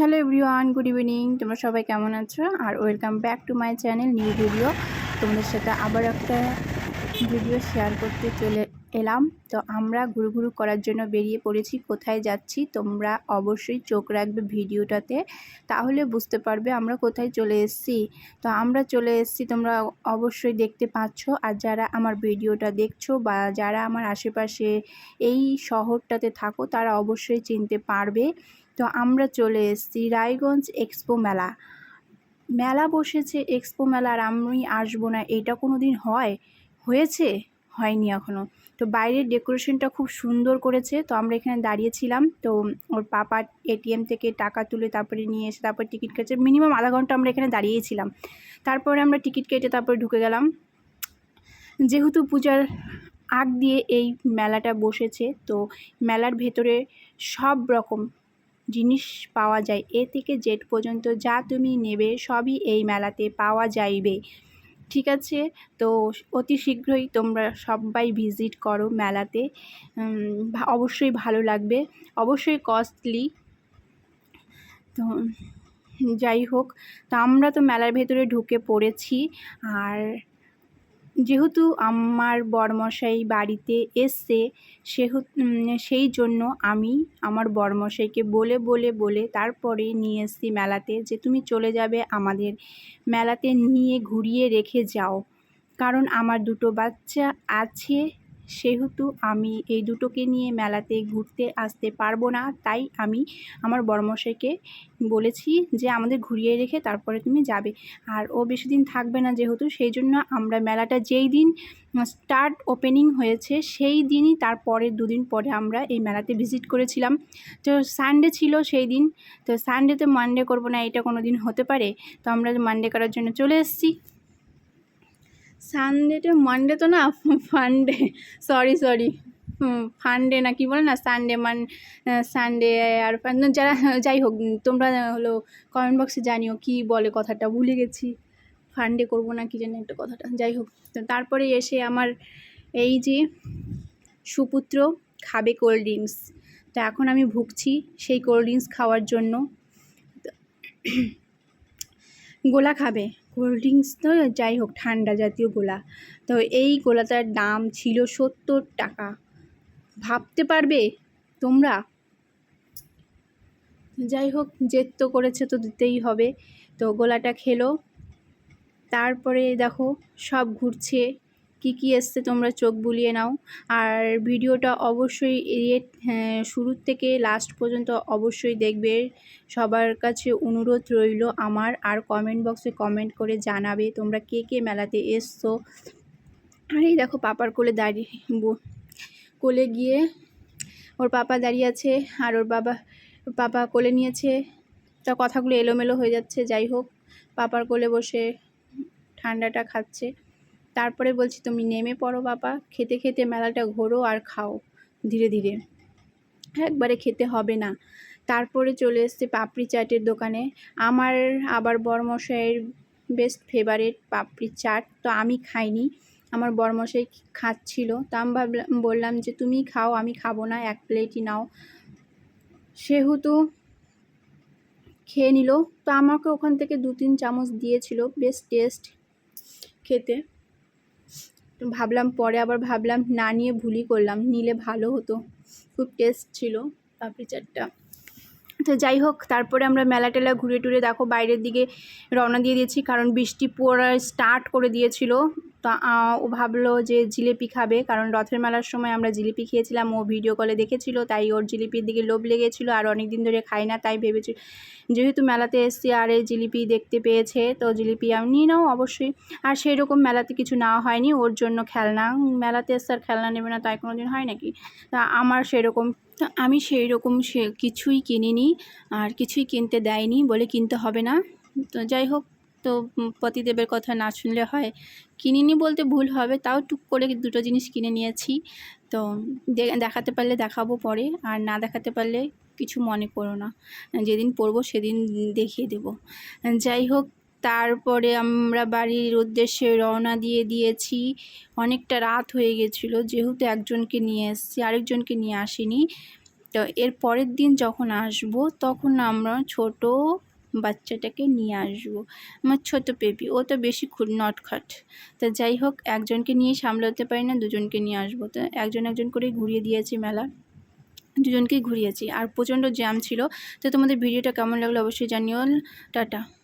Hello everyone, good evening. তোমরা সবাই কেমন আছো? আর welcome back to my channel, new video. তোমাদের সাথে আবার একটা ভিডিও শেয়ার করতে চলে এলাম। তো আমরা ঘুরু ঘুরু করার জন্য বেরিয়ে পড়েছি, কোথায় যাচ্ছি তোমরা অবশ্যই চোখ রাখবে ভিডিওটাতে। তাহলে বুঝতে পারবে আমরা কোথায় চলে এসেছি। তো আমরা চলে এসেছি, তোমরা অবশ্যই দেখতে পাচ্ছ। আর যারা আমার ভিডিওটা দেখছ বা যারা আমার আশেপাশে এই শহরটাতে থাকো, তারা অবশ্যই চিনতে পারবে। তো আমরা চলে এসেছি রায়গঞ্জ এক্সপো মেলা। মেলা বসেছে এক্সপো মেলার, আমি আসব না, এটা কোনো দিন হয়? হয়েছে? হয়নি এখনও তো বাইরের ডেকোরেশনটা খুব সুন্দর করেছে, তো আমরা এখানে দাঁড়িয়েছিলাম, তো ওর পাপা এটিএম থেকে টাকা তুলে তারপরে নিয়ে এসে তারপর টিকিট কেটেছে মিনিমাম আধা ঘণ্টা আমরা এখানে দাঁড়িয়েছিলাম। তারপরে আমরা টিকিট কেটে তারপরে ঢুকে গেলাম। যেহেতু পূজার আগ দিয়ে এই মেলাটা বসেছে, তো মেলার ভেতরে সব রকম জিনিস পাওয়া যায়। এ থেকে জেড পর্যন্ত যা তুমি নেবে সবই এই মেলাতে পাওয়া যাইবে। ঠিক আছে? তো অতি শীঘ্রই তোমরা সবাই ভিজিট করো মেলাতে। অবশ্যই ভালো লাগবে। অবশ্যই কস্টলি। তো, যাই হোক। তো আমরা তো মেলার ভেতরে ঢুকে পড়েছি। আর যেহেতু আমার বরমশাই বাড়িতে এসছে সেহ সেই জন্য আমি আমার বরমশাইকে বলে বলে বলে তারপরে নিয়ে এসছি মেলাতে যে তুমি চলে যাবে আমাদের মেলাতে নিয়ে ঘুরিয়ে রেখে যাও। কারণ আমার দুটো বাচ্চা আছে সেহেতু আমি এই দুটোকে নিয়ে মেলাতে ঘুরতে আসতে পারব না। তাই আমি আমার বড়মশাইকে বলেছি যে আমাদের ঘুরিয়ে রেখে তারপরে তুমি যাবে। আর ও বেশি দিন থাকবে না যেহেতু, সেই জন্য আমরা মেলাটা যেই দিন স্টার্ট ওপেনিং হয়েছে, সেই দিনই তারপরের দুদিন পরে আমরা এই মেলাতে ভিজিট করেছিলাম। তো সানডে ছিল সেই দিন। তো সানডে তো মানডে করব না, এটা কোনো দিন হতে পারে? তো আমরা মানডে করার জন্য চলে এসেছি। সানডেটা মানডে তো না ফান্ডে সরি সরি ফান্ডে না, কি বলে না সানডে মান সানডে আর যারা, যাই হোক, তোমরা হলো কমেন্ট বক্সে জানিও কি বলে কথাটা, ভুলে গেছি। ফান্ডে করব না, কি জানি একটা কথাটা, যাই হোক। তো তারপরে এসে আমার এই যে সুপুত্র খাবে কোল্ড ড্রিঙ্কস তো এখন আমি ভুগছি সেই কোল্ড ড্রিঙ্কস খাওয়ার জন্য। গোলা খাবে। কোল্ড ড্রিঙ্কস তো যাই হোক, ঠান্ডা জাতীয় গোলা। তো এই গোলাটার দাম ছিল সত্তর টাকা। ভাবতে পারবে তোমরা? যাই হোক, জেদ তো করেছে তো দিতেই হবে। তো গোলাটা খেলো। তারপরে দেখো, সব ঘুরছে। কি কি এসছে তোমরা চোখ বুলিয়ে নাও। আর ভিডিওটা অবশ্যই এর হ্যাঁ, শুরুর থেকে লাস্ট পর্যন্ত অবশ্যই দেখবে। সবার কাছে অনুরোধ রইল আমার। আর কমেন্ট বক্সে কমেন্ট করে জানাবে তোমরা কে কে মেলাতে এসছো। আর এই দেখো পাপার কোলে দাঁড়িয়ে কোলে গিয়ে ওর পাপা দাঁড়িয়ে আছে আর ওর বাবা পাপা কোলে নিয়েছে। তা কথাগুলো এলোমেলো হয়ে যাচ্ছে যাই হোক। পাপার কোলে বসে ঠান্ডাটা খাচ্ছে। তারপরে বলছি, তুমি নেমে পড়ো বাবা, খেতে খেতে মেলাটা ঘোরো আর খাও ধীরে ধীরে। একবারে খেতে হবে না। তারপরে চলে এসছে পাপড়ি চাটের দোকানে। আমার আবার বরমশাইয়ের বেস্ট ফেভারেট পাপড়ি চাট, তো আমি খাইনি। আমার বরমশাই খাচ্ছিল, তা আমি ভাবলাম, বললাম যে, তুমি খাও, আমি খাব না, এক প্লেটই নাও। সেহেতু খেয়ে নিল, তো আমাকে ওখান থেকে দু তিন চামচ দিয়েছিল বেশ টেস্ট খেতে। ভাবলাম পরে আবার ভাবলাম না নিয়ে ভুলই করলাম, নিলে ভালো হতো। খুব টেস্ট ছিল পাপড়ি চাটটা তো যাই হোক, তারপরে আমরা মেলা টেলা ঘুরে টুরে দেখো, বাইরের দিকে রওনা দিয়ে দিয়েছি, কারণ বৃষ্টি পড়া স্টার্ট করে দিয়েছিল। তো ও ভাবলো যে জিলিপি খাবে, কারণ রথের মেলার সময় আমরা জিলিপি খেয়েছিলাম, ও ভিডিও কলে দেখেছিল, তাই ওর জিলিপির দিকে লোভ লেগেছিলো, আর অনেক দিন ধরে খাই না, তাই ভেবেছি, যেহেতু মেলাতে এসছি, আর এই জিলিপি দেখতে পেয়েছে, তো জিলিপি আমি, নিয়ে নাও অবশ্যই। আর সেই রকম মেলাতে কিছু নেওয়া হয়নি, ওর জন্য খেলনা, মেলাতে এসছে আর খেলনা নেবে না, তাই কোনো দিন হয় নাকি? তা আমার সেরকম আমি সেই রকম সে, কিছুই কিনিনি, আর কিছুই কিনতে দেয়নি বলে কিনতে হবে না, তো যাই হোক। তো পতিদেবের কথা না শুনলে হয়। কিনিনি বলতে ভুল হবে, তাও টুক করে দুটো জিনিস কিনে নিয়েছি। তো দেখাতে পারলে দেখাবো পরে, আর না দেখাতে পারলে কিছু মনে করো না। যেদিন পড়ব সেদিন দেখিয়ে দেব। যাই হোক, তারপরে আমরা বাড়ির উদ্দেশ্যে রওনা দিয়ে দিয়েছি। অনেকটা রাত হয়ে গেছিল, যেহেতু একজনকে নিয়ে এসেছি, আরেকজনকে নিয়ে আসিনি। তো এর পরের দিন যখন আসব, তখন আমরা ছোট বাচ্চাটাকে নিয়ে আসব। আমার ছোট বেবি ও তো বেশি নটখট। তা যাই হোক, একজনকে নিয়ে সামলাতে পারি না, দুজনকে নিয়ে আসব। তো একজন একজন করে ঘুরিয়ে দিয়েছি মেলা। দুজনকেই ঘুরিয়েছি। আর প্রচণ্ড জ্যাম ছিল। তো তোমাদের ভিডিওটা কেমন লাগল অবশ্যই জানিও। টাটা।